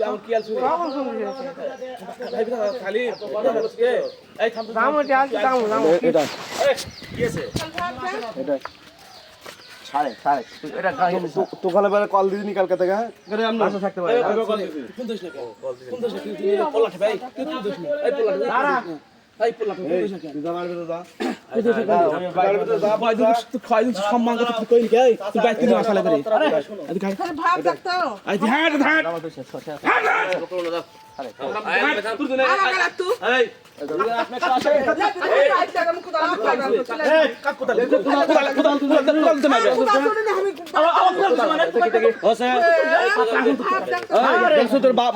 দেখ এটা মাই এটা মাই এটা মাই কোন দোষ না কেন দেখলে কোন দোষ কোন দোষ না কেন তুই আমার কি আলছু ভাই বিটা খালি কথা বলছ কে এই থাম থাম এটা কি আছে? এটা। সাড়ে সাড়ে এটা গাড়ি তো কালে বেলা কল দিদিনি কালকে থেকে হ্যাঁ? আমরা থাকতে পারে। এই তুই তুই খাই দিস সম্মান কথা তুই কই গে তুই বাইক কিনে আসলে করে আদি ভাব দেখতো আই ধ্যান ধ্যান আমার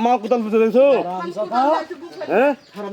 মা কোতাল বুঝে দেখছ হ্যাঁ হারাম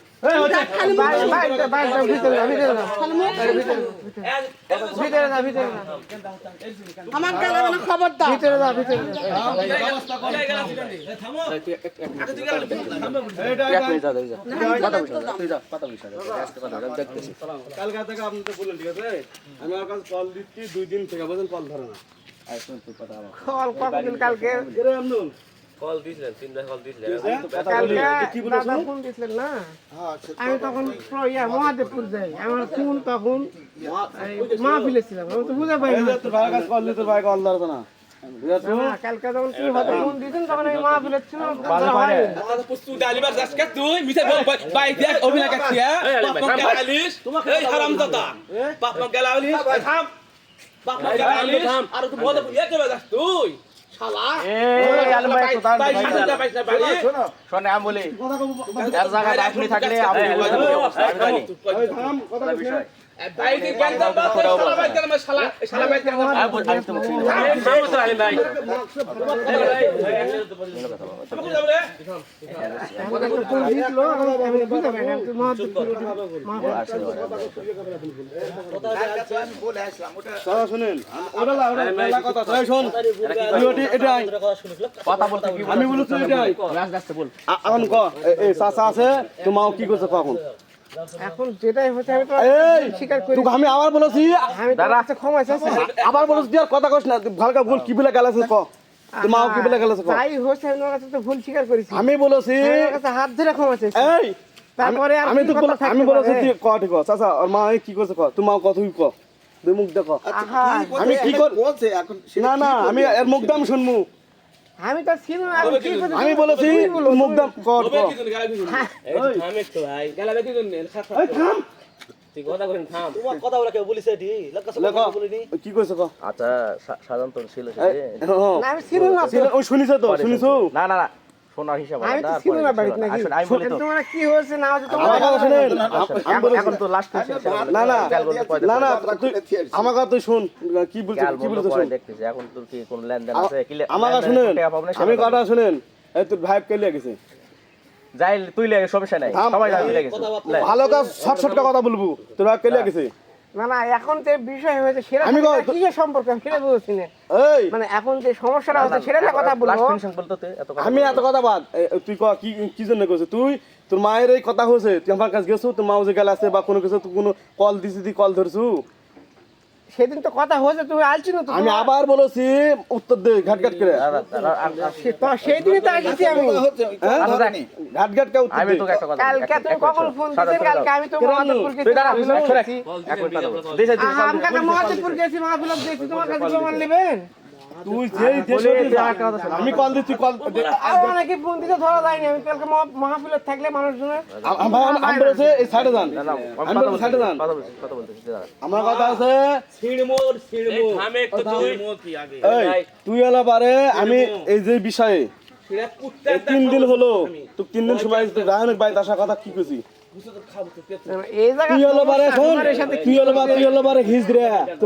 আমার গেলে মানে খবর দাও ভিতরে দাও ভিতরে কালকে থেকে আপনি তো বললেন ঠিক আছে আমি আমার কাছে কল দিচ্ছি দুই দিন থেকে বলছেন কল ধরে না তুই কল কালকে কল দিছিলেন তিনটা কল দিছিলেন। কি দাদা ফোন দিছিলেন না? আমি তখন ইয়া মহাদেবপুর যাই। আমার ফোন তখন এই মাহফিলে ছিলাম। আমি তো বুঝে পাই না। তোর ভাই কাছে কল দিতে ভাই কল ধরবে না কালকে যখন তুমি হয়তো ফোন দিয়েছেন তখন আমি মাহফিলে ছিলাম। তুই ডালিবার যাস কে তুই? মিছে বাই দেখ অভিনয় করছিস বাপ মা এই হারাম দাদা বাপ থাম। বাপ মা আর তুই বড় ইয়ে করে তুই? আপনি থাকলে আমি বলছি এটাই। এখন ক আছে তোমার মাও কি করছে কখন? এখন যেটাই হচ্ছে আমি তো এই স্বীকার করি। আমি আবার বলেছি। আমি তো কাছে ক্ষমা চাইছি। আবার বলেছি আর কথা কস না ভালকা ভুল কি বলে গেলাছে ক মাও কি বলে গেলাছে ক। তাই হচ্ছে আমি ওর কাছে তো ভুল স্বীকার করেছি। আমি বলেছি ওর কাছে হাত ধরে ক্ষমা চাইছি। এই তারপরে আমি তো বলে- আমি বলেছি তুই ক ঠিক চাচা ওর মা কি করছে ক? তুই মাও কত ক। দুই মুখ দেখ। আমি কি কর না না আমি এর মুখ দাম শুনমু আমি তো ছিল না, আমি কি করতে আমি বলেছি তুই মুখ দাম কর ক থাম একটু ভাই। গালা বেটি দিন এই থাম। তুই কথা থাম। কি কইছে ক? আচ্ছা সাধারণত ছিল সে হ্যাঁ। না, আমি ছিল না ওই শুনিছ তো শুনিছ? না না না। শোনার হিসাব আমি তো ছিল না। বাড়িতে নাকি? আসলে আমি বলি তো তোমার কি হয়েছে না হয়েছে তোমার কথা শুনেন। এখন- তো লাস্ট না না না না আমার কথা তুই শুন কি বলছিস কি বলছিস শুন? দেখতেছি এখন তোর কি কোন লেনদেন আছে? কি আমার কথা শুনেন আমি কথা শুনেন। এই তোর ভাই কে গেছে? যাই তুই লেগে সমস্যা নাই। সবাই ভালো কাজ শর্ট শর্ট কথা বলব। তোর ভাই কে গেছে? না না এখন যে বিষয় হয়েছে সেটা আমি কি যে সম্পর্ক? আমি সেটা বুঝছি না। এই। মানে এখন যে সমস্যাটা হচ্ছে সেটা না কথা Last বলব finishing বলতো তুই এত কথা আমি এত কথা বাদ তুই ক কি কি জন্য কইছিস তুই তোর মায়ের এই কথা হয়েছে তুই আমার কাছে গেছো তোর মাও যে গেল আছে বা কোনো কিছু তুই কোনো কল দিছি তুই কল ধরছু? সেদিন তো কথা হয়েছে তুমি আলছি না আমি আবার বলেছি উত্তর দে ঘাটঘাট ঘাট করে সেদিনই তো সেই দিনই তো আসছি আমি ঘাটঘাট আচ্ছা, ঘাট ঘাট কে উত্তর আমি তোকে একটা কথা কালকে তুমি কখন ফোন তুই কালকে আমি তো? মহাদেবপুর গেছি দাঁড়া। এক মিনিট কথা দেশে দিছে, দিছে, আমি কালকে মহাদেবপুর গেছি মাহফিলে গেছি তোমার কাছে প্রমাণ নেবেন তুই যেই দেশ আমি কল দিচ্ছি কল অনেকে ফোন ধরা যায়নি আমি কালকে মাহফিলে থাকলে মানুষজনের আমি বলেছে এই সাইডে যান। আমি বলছি সাইডে যান। কথা বলতেছি। আমার কথা আছে এই থামে একটু তুই। এই তুই এলা পারে আমি এই যে বিষয়ে তিন দিন হলো তুই তিন দিন সময় বাড়িতে আসার কথা কি কইছি?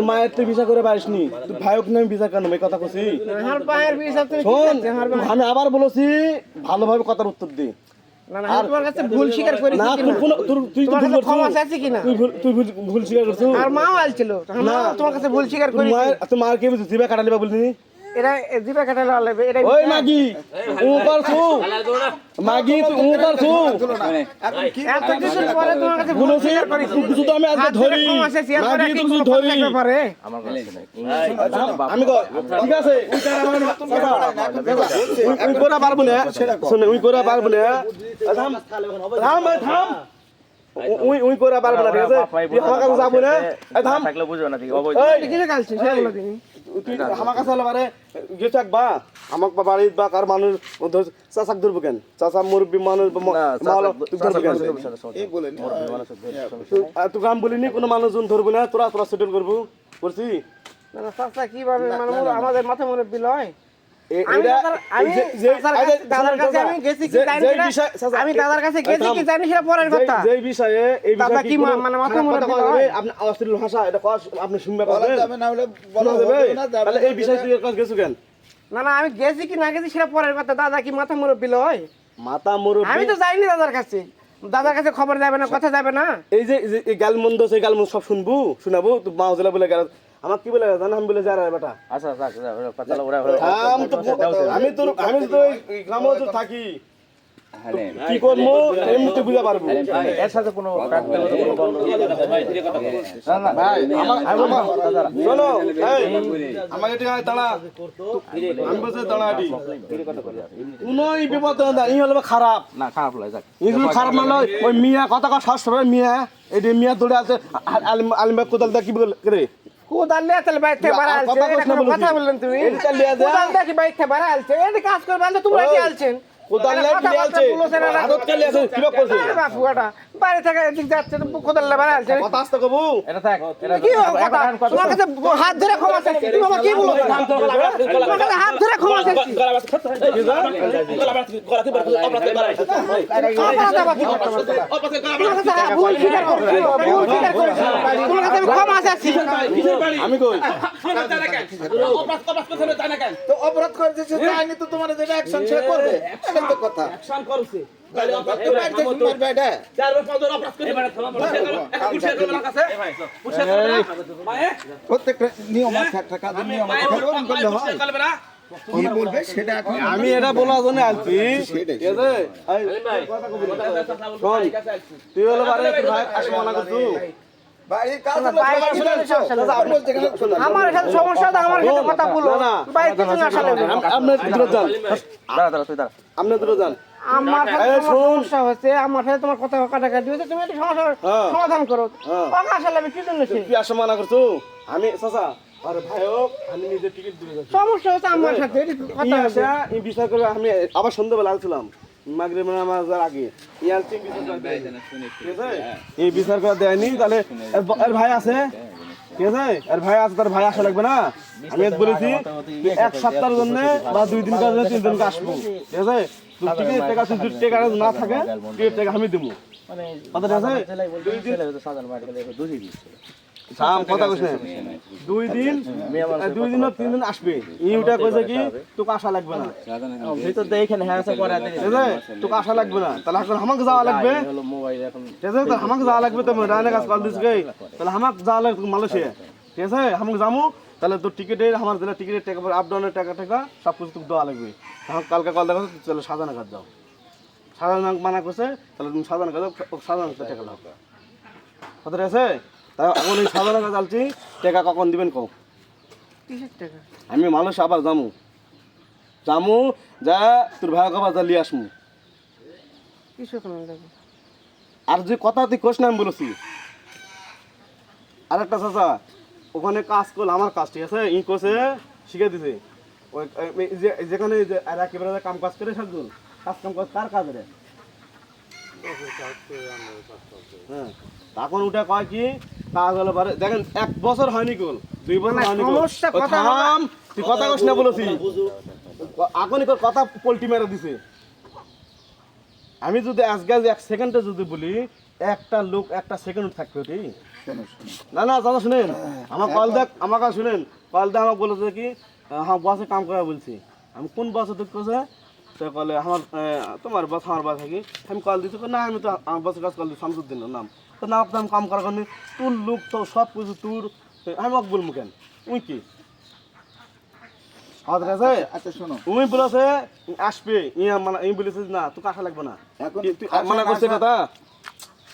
মায়ের তুই ভিসা করে পারিসনি তুই ভাইক নামে ভিসা কেন কথা কইছি। আমার পায়ের বিষ তুমি কি শোন করছ? আমার পায়ে- আমি আবার বলেছি ভালোভাবে কথার উত্তর দি। না না তোমার কাছে ভুল স্বীকার তুই ভুল ক্ষমা করছিস স্বীকার আর আলছিল। মাও তোমার কাছে ভুল স্বীকার কে বুঝছিস জিবা কাটালি বা বলছিস এরা জিবা কাটালে আলাবে এটা ওই মাগি উ পারছু মাগি তুই উ পারছু এত কিছু পরে তোমার কাছে কিছু তো আমি আজকে ধরে ধরি ক্ষমা চাইছি, এরপরে মাগি কি কিছু ধরি ব্যাপারে? আমার কাছে নাই আমি কই ঠিক আছে উই তার আমার উই- উই করা পারব না শুনে উই করা পারব না থাম থাম থাম উই উই করা পারব না ঠিক আছে আমার কাছে যাব না থাম থাকলে না ঠিক আমার কাছে হলে পারে গেছে একবা আমাক বা বাড়ির বা কার মানুষ চাচাক ধরবো কেন? চাচা মুরব্বী মানুষ বা ম- মাওলা, তুই ধরবি কেন? তুই- আর তুই গ্রাম বলিনি কোনো মানুষজন ধরবো না তোরা তোরা সেটেল করব। করছি না চাচা কীভাবে মানে আমাদের মাথা মুরব্বী লয়? আমি দাদার- কাছে- গেছি কি জানি না, বিষয়- চাচা, আমি এই- দাদার কাছে এই গেছি থাম। কি জানি সেটা পরের কথা। যেই বিষয়ে এই দাদা বিষয়ে কি মানে মাথা খারাপ মনে কথা দিল? বলা? যাবে? আপনি অশ্লীল ভাষা এটা আপনি শুনবে পারবেন? শোনা যাবে? তাহলে এই বিষয়ে তুই কাছে গেছো কেন? না না আমি গেছি কি না গেছি সেটা পরের কথা। দাদা কি মাথা হয় মাথা মুরব্বী আমি তো যাইনি দাদার কাছে। দাদার কাছে খবর যাবে না কথা যাবে না। এই যে এই যে এই গালমন্দ সেই গালমন্দ সব শুনবু শোনাবো তো মা জেলা বলে গেল আমার কি বলে জানো আমি বলে যা রে বেটা আচ্ছা থাক কথা ওরা আম তো আমি তো আমি তো এই গ্রামে তো থাকি কি করব এমনিতে বুঝা পারব এর সাথে কোনো শোনো এই আমাকে এটি আয় দাঁড়া আমি বলছি দাঁড়া এটি কোনোই বিপদ না ই হলো খারাপ না খারাপ লাগে যাক এগুলো খারাপ না লয় ওই মিয়া কথা কথা শ্বাস মিয়া এটি মিয়া দৌড়ে আছে আলিম আলিমবাগ কোদাল দা কি বলে রে কোদাল লিয়ে তাহলে থেকে বাড়া আলছে কথা বললেন তুমি। কোদাল দেখি বাইর বাড়া আলছে এটা কাজ করবে তোমরা কি আলছেন? কোদাল লাই আছে আদত কালি আছে কি লোক করছে বাপু এটা বাইরে থেকে এদিক যাচ্ছে তো কোদাল লিয়ে কথা আসতে কবু এটা থাক কি কথা তোমার কাছে হাত ধরে ক্ষমা চাইছি তুমি বাবা কি বলো তোমার কাছে হাত ধরে ক্ষমা চাইছি অপরাধ করেছি আমি ক্ষমা চাইছি আমি তো অপরাধ তো তোমার যেটা অ্যাকশন সেটা করবে এটাই তো কথা তো। বাড়িতে এটা প্রত্যেকটা নিয়ম আছে একটা কাজের নিয়ম আছে। খালি ওরকম করলে কি বলবে সেটা এখন আমি এটা বলার জন্য আসছি। ঠিক আছে? তুই হলো বারে তুই ভাই আসে করছু। বাড়ির কাজ হলো বাইরে সবাই থেকে শুনে আসলে নিছো। আর বলতে গেলে শোনো। আমার সাথে সমস্যা আমার সাথে কথা বলো না, না। বাইরে কিছু না আসলে আপনার দূরে যান দাঁড়া দাঁড়া তুই দাঁড়া আপনার দূরে যান আমার সাথে এই তোমার শোন। সমস্যা হচ্ছে আমার সাথে তোমার কথা কাটাকাটি হচ্ছে তুমি একটা সমস্যা হ্যাঁ। সমাধান করো হ্যাঁ। পাকা আসলে আমি কি জন্য সে? তুই আসে মানা করছু আমি চাচা আরে ভাই হোক আমি নিজে টিকিট দূরে যাচ্ছি সমস্যা হচ্ছে আমার সাথে কথা আছে এই করে আমি আবার সন্ধ্যাবেলা আসছিলাম মাগরিব নামাজের আগে। ই বিচার করে ঠিক আছে? এই বিচার করে দেয়নি তাহলে এর ভাই আছে? ঠিক আছে? এর ভাই আছে তার ভাই আসা লাগবে না? আমি বলেছি এক সপ্তাহের জন্য বা দুই দিন কাজ তিন দিনকে আসব। ঠিক আছে? টাকা টাকা না থাকে টাকা আমি দেবো। কথা আছে? দুই দিন সাজান বাড়ি গেলে দুধই দিচ্ছে থাম কথা কইছ। দুই দিন দুই দিন তিন দিন আসবে। ইউটা কইছে কি তোকে আশা লাগবে না। ভিতর দিয়ে এখানে হ্যাঁ আছে করে ঠিক আছে? তোকে আশা লাগবে না। তাহলে এখন আমাকে যাওয়া লাগবে। হলো মোবাইল এখন। ঠিক আছে? তাহলে আমাকে যাওয়া লাগবে তো রায়না কাজ কল দিস গই। তাহলে আমাকে যাওয়া লাগবে মালয়েশিয়া। ঠিক আছে? আমাকে যাব। তাহলে তোর টিকিটের আমার জেলা টিকিটের টাকা আপ ডাউনের টাকা টাকা সব কিছু তোকে দেওয়া লাগবে। তখন কালকে কল দেখা চলো সাজানো কাজ যাও। সাজানো মানা করছে তাহলে তুমি সাজানো কাজ সাজানো টাকা লাও কথা ঠিক আছে? তাই এখন এই সাজানো কাজ চালছি টাকা কখন দিবেন কিসের টাকা? আমি মানুষ আবার জামু। জামু যা তোর ভাই কবার যা লিয়ে আসমু। কিসের আর যে কথা তুই কোশ না আমি বলেছি। আর একটা চাচা ওখানে কাজ করল আমার কাজ ঠিক আছে? ই কোসে শিখে দিছে। ওই যে- যেখানে যে আর একেবারে কাম কাজ করে সাজুন কাজ কাম কাজ কার কাজ রে হ্যাঁ। তখন উঠে কয় কি পারে দেখেন এক বছর হয়নি কোল দুই বছর হয়নি সমস্যা কথা থাম তুই কথা কস না বলেছি। এখনই তোর কথা পোল্টি মেরে দিছে। আমি যদি আজকে এক সেকেন্ডে যদি বলি একটা লোক একটা সেকেন্ড থাকবে শোনো। না না দাদা শুনেন। আমার কল দেখ আমার কাছে শুনেন কল দেখ আমাকে বলেছে কি হ্যাঁ বসে কাম করা বলছি। আমি কোন বসে তো কোসে তো কলে আমার আহ, তোমার বস আমার বস থাকি আমি কল দিচ্ছি না আমি তো আমার বসের কাছে কল দিই শামসুদ্দিন নাম। তো না তো আমি কাম করার কারণে তোর লোক তো সব কিছু তোর আমি বলব কেন? উই কি? আচ্ছা শোনো। উই বলেছে আসবে ইয়া মানে আমি বলেছে না তোকে আসা লাগবে না। এখন তুই মানা করছে কথা?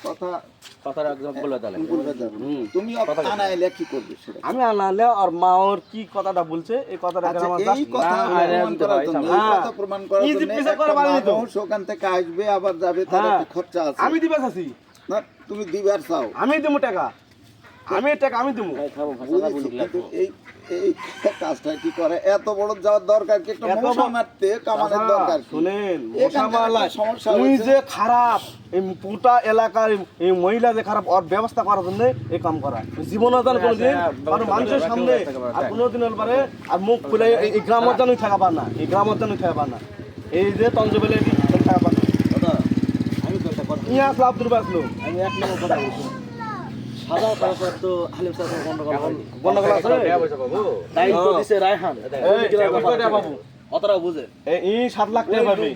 কথা কথাটা একদম বলে দিলে তুমি আনা এলে কি করবে সেটা? আমি আনালে আর মা ওর কি কথাটা বলছে এই কথাটা আচ্ছা, আমার এই কথা প্রমাণ করার জন্য, এই হ্যাঁ। কথা প্রমাণ করার Easy জন্য peasy একটা করে বানিয়ে দাও। ওখান থেকে আসবে আবার যাবে তার হ্যাঁ। একটা খরচা আছে। আমি দিবে না তুমি দিবার চাও। আমি দেবো টাকা। আমি টাকা আমি দেবো এই এই কাজটা কি করে? এত বড় যাওয়ার দরকার কি? একটা এত মশা বড়- মারতে কামানের দরকার শুনেন এখানকার মশা মারলা, একটা সমস্যা তুই যে খারাপ এই পুটা এলাকার এই- মহিলা যে খারাপ ওর ব্যবস্থা করার জন্য এই কাম করা। জীবন দান কোনোদিন আর মানুষের সামনে আর কোনোদিন হল পারে আর মুখ খুলে এই- গ্রামের জানুই থাকা পার না এই গ্রামের জানুই থাকা পার না। এই যে তঞ্জবেলে থাকা পার না। ইয়া আসলো আব্দুল বাসলো আমি এক নম্বর কথা বলছি সাদা তারপর তো হালিম স্যার গন্ডগোল গন্ডগোল আছে দায়িত্ব দিছে রায়হান পাবো? অতটা বুঝে। এই লাখ টাকা পাবি।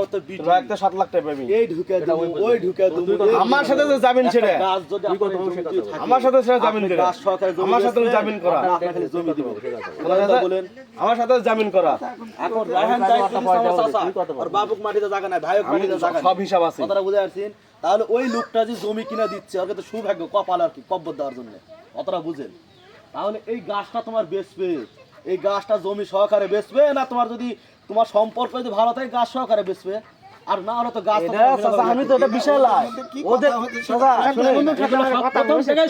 অত বিট একটা সাত লাখ টাকা পাবি। এই ঢুকে দেবো ওই ঢুকে দেবো আমার সাথে যে যাবেন ছেড়ে। কাজ যদি আপনার জমিতে থাকে, আমার সাথে সেটা জামিন করে। কাজ সহকারে জমি আমার সাথে বেচবেন, করা। আপনাকে জমি দিব বলেন। আমার সাথে জামিন করা। এখন রায়হান আর বাবুক মাটিতে জায়গা নাই ভাইক মাটিতে জায়গা সব হিসাব আছে। কথাটা বুঝে আসছেন? তাহলে ওই লোকটা যে জমি কিনা দিচ্ছে ওকে তো সৌভাগ্য কপাল আর কি কব্বর দেওয়ার জন্য। অতটা বুঝেন। তাহলে এই গাছটা তোমার বেশ বেচবে। এই গাছটা জমি সহকারে বেচবে? না তোমার যদি তোমার সম্পর্ক যদি ভালো থাকে গাছ সহকারে বেচবে? আর না হলে তো গাছ আমি তো এটা বিষয় লাই ওদের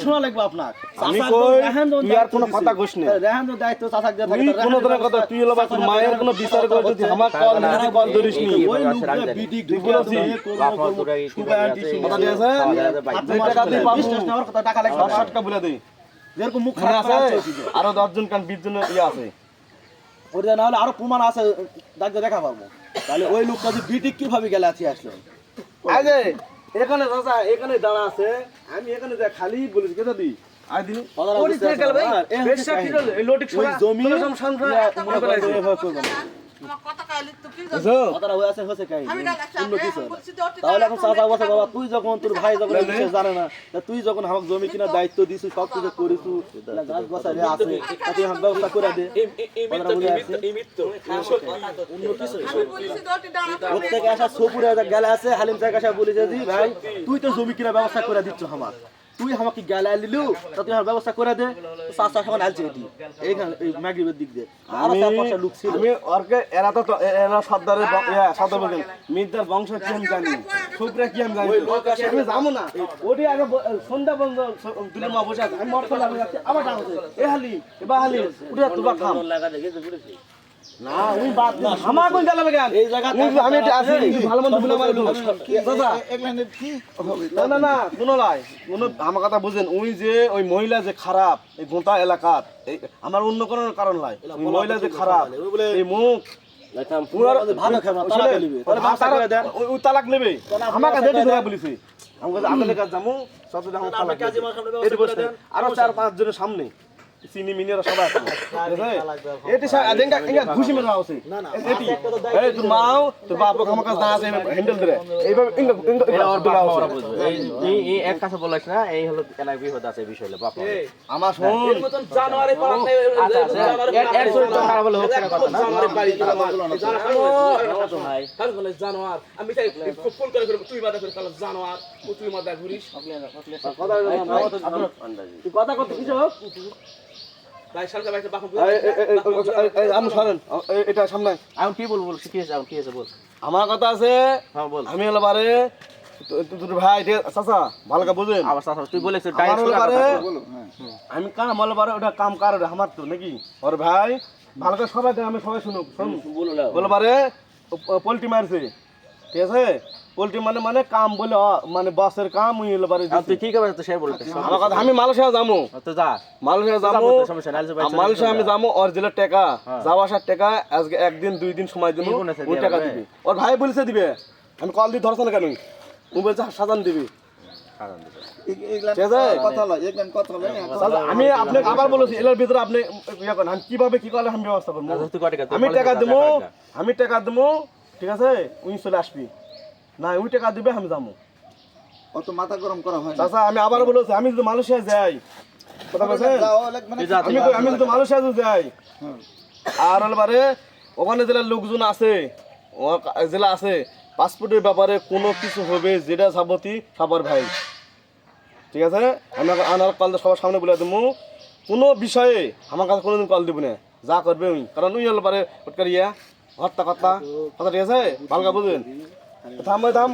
শোনা লাগবে আপনার। আমি চাচার কই, রেহান যখন তুই আর কোনো কথা কইস না। রেহান যখন দায়িত্ব চাচাকে দিয়ে থাকে, কোনো রেহানের কথা তুই হলো বা মায়ের কোনো বিচার করে যদি আমার কল যদি কল ধরিস নি। ওই লোকটা বিডি তুই ঢুকিয়ে বলেছিস, দিয়ে কোনো কোনো সুগার আন্টি শুনে কথা দিয়ে আছে আর যে তোমার টাকা লাগবে সব না। টাকা বলে দেই যেরকম মুখ খারাপ আছে? আরও দশজন কান বিশ জন ইয়ে আছে। ওইটা না হলে আরও প্রমাণ আছে ডাক্তার দেখা পাবো। তাহলে ওই লোকটা যে বিটি কীভাবে গেলে আছে আসলে? যে এখানে চাচা এখানে দাঁড়া আছে। আমি এখানে যা খালি হচ্ছে কি সোনা জমি হয়ে ইয়া, মনে মনে। তাহলে এখন চাচা বসে বাবা তুই যখন তোর ভাই যখন জানে না তুই যখন আমাকে জমি কিনা দায়িত্ব দিছিস সব কিছু করিস গাছ বসাই আছে তুই আমাকে ব্যবস্থা করে দে থেকে আসা সপুরে গেলে আছে হালিম আসা বলি যে ভাই তুই তো জমি কিনা ব্যবস্থা করে দিচ্ছ আমার তুই আমাকে গেলে লিলু তা তুই আমার ব্যবস্থা করে দে। এখন আলছে এটি। এইখানে এই দিক দিয়ে। আরও চার পাঁচটা লোক ছিল। আমি ওরকে এরা তো এরা সর্দারের ব- সর্দার বলছেন মির্জার বংশ কি আমি জানি শুক্রে কি আমি জানি আমি যাব না। ওটি আগে সন্ধ্যা বন্ধ দুটো মা বসে আছে। আমি মর করলাম আবার ডাক হচ্ছে এ হালি এবার হালি উঠে তুবা খাম না আমি বাদ দিন। আমার কোন জ্বালাবে কেন? এই জায়গা আমি এটা আছি ভালো মন্দ ভুলে মারি দাদা। এখানে কি? হবে না না না কোনো লাই কোনো আমার কথা বুঝেন ওই যে ওই মহিলা যে খারাপ এই গোটা এলাকার আমার অন্য কোনো কারণ নাই। ওই মহিলা যে খারাপ এই মুখ তালাক নিবে। আমাকে আমাকে যাব। আরও চার পাঁচ জনের সামনে। চিনি মিনিরা সবাই আছে এটি এদিনকা এঙ্গা ঘুষি মেরা আছে এটি এই তোর মাও তোর বাপ আমার কাছে দাঁড়া আছে হ্যান্ডেল ধরে এইভাবে ইঙ্গা ইঙ্গা ইঙ্গা ধরে আছে। এই এই এক কথা বলাইছ না এই হলো এনার বিপদ আছে বিষয় হলো বাপ আমার শুন শোন জানুয়ারি পালাতে আচ্ছা আচ্ছা এর এর চরিত্র খারাপ হলে হোক কথা না জানুয়ারি বাড়ি দিলাম তো নাই কারণ বলে জানোয়ার আমি তাই ফোন করে করে তুই মাথা করে কাল জানোয়ার তুই মাথা ঘুরিস তুই কথা কত কিছু হোক ভাই সালকা ভাই আপনি সরেন। এটা সামনে। এখন কি বলব কি হয়েছে? কি হয়েছে? বল। আমার কথা আছে হ্যাঁ বল। আমি হলো বারে তো- তো- তোর ভাই চাচা ভালো করে বুঝেন। আবার চাচা তুই বলেছিস আমার ডাইরেক্ট হলো বারে বলো। আমি কাম হলো বারে ওটা কাম কার আমার তো নাকি? ওর ভাই ভালো করে সবাই আমি সবাই শুনুক শুন বলো পোল্ট্রি মারছে। ঠিক আছে? পোল্ট্রি মানে মানে কাম বলে মানে বাসের কাম উই হলো পারে তুই কি করবে তো সে বলতে আমার কথা আমি মালয়েশিয়া তো যা। মালয়েশিয়া যাব যাব তো, ভাই, মালয়েশিয়া আমি যা। অরিজিনাল টাকা। যাওয়া আসার টাকা আজকে একদিন দুই দিন সময় দিবো ওই টাকা দিবি। ওর ভাই বলেছে দিবে আমি কল দিয়ে ধরছ না কেন? ও বলছে সাজান দিবি। আমি আপনাকে আবার বলেছি এলার ভিতরে আপনি ইয়ে করেন আমি কীভাবে কি করলে আমি ব্যবস্থা করব? আচ্ছা, আমি টাকা দেবো আমি টাকা দেবো ঠিক আছে? উনি চলে আসবি। না ওই টাকা দিবে আমি যাব। অত মাথা গরম করা হয় না। চাচা আমি আবার বলেছি আমি যদি মালয়েশিয়া যাই। কথা বলছেন? যাও, লাগবে না। তুই যা, আমি আমি যদি মালয়েশিয়া যদি যাই আর হলবারে ওখানে জেলার লোকজন আছে ও জেলা আছে পাসপোর্টের ব্যাপারে কোনো কিছু হবে যেটা যাবতি সবার ভাই। ঠিক আছে? আমি আনার কল সবার সামনে বলে দেবো কোনো বিষয়ে আমার কাছে কোনোদিন কল দিব না। যা করবে উনি কারণ উনি হলে পারে হটকার ইয়া হত্তা কথা কথা ঠিক আছে? ভালকা বুঝবেন থাম থাম।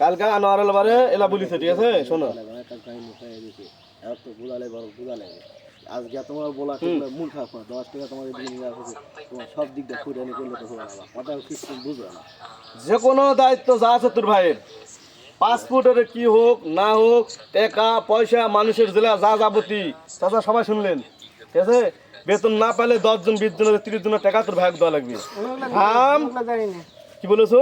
কালকে আনোয়ার হলে এলা বলিছে ঠিক আছে? শোনো। আজকে তোমার বলা মূল খারাপ না। দশ টাকা তোমার সব দিক দিয়ে ফুটানি করলে তো হবে না। কথা কিছু বুঝবে না। যে কোনো দায়িত্ব যা আছে তোর ভাইয়ের। পাসপোর্টের কি হোক না হোক টাকা পয়সা মানুষের জেলা যা যাবতি চাচা সবাই শুনলেন? ঠিক আছে? বেতন না পেলে দশ জন বিশ জনের তিরিশ জনের টাকা তোর ভাইকে দেওয়া লাগবে। থাম। কি বলেছ?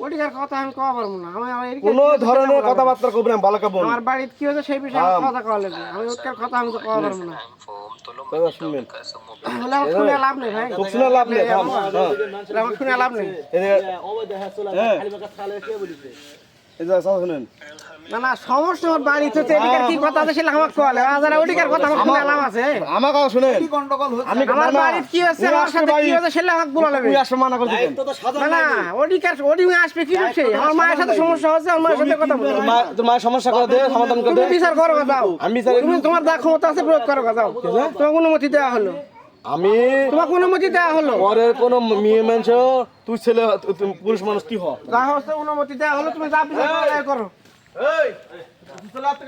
ওটিকার কথা আমি কওয়া পারব না। আমি আমার এদিকে কোনো ধরনের কথাবার্তা কব না ভালো কেমন আমার বাড়িতে কি হয়েছে সেই বিষয়ে কথা কওয়া লাগবে। আমি ওটিকার কথা আমি কওয়া পারব না। চাচা শুনবেন বলে আমার শুনে লাভ নেই ভাই। খুব শুনে লাভ নেই থাম। বলে আমার শুনে লাভ নেই। এই যে- চলে। খালি বাকা খালে কে বলিছে এই যে শুনেন। না না সমস্যা ওর বাড়িতে তো কি কথা আছে সেটা আর কথা আমার শুনে আছে। কি গন্ডগোল হচ্ছে? আমি আমার না, না, বাড়িতে কি হচ্ছে আমার সাথে কি হচ্ছে সেটা আমাকে বলা লাগবে উনি আসবে মানা করতে তো তো সাজা না না ওটিকার ওটি আসবে কি হচ্ছে? আমার মায়ের সাথে সমস্যা হচ্ছে আমার মায়ের সাথে কথা তোর মায়ের সমস্যা দে সমাধান করে দে। বিচার করো যাও। আমি বিচার- তুমি তোমার যা ক্ষমতা আছে প্রয়োগ করো যাও। তোমাকে অনুমতি দেওয়া হলো। আমি তোমাকে অনুমতি দেওয়া হলো। পরের কোন মেয়ে মানুষ তুই ছেলে পুরুষ মানুষ কি হ? যা হচ্ছে অনুমতি দেওয়া হলো তুমি যা বিচার করো, করো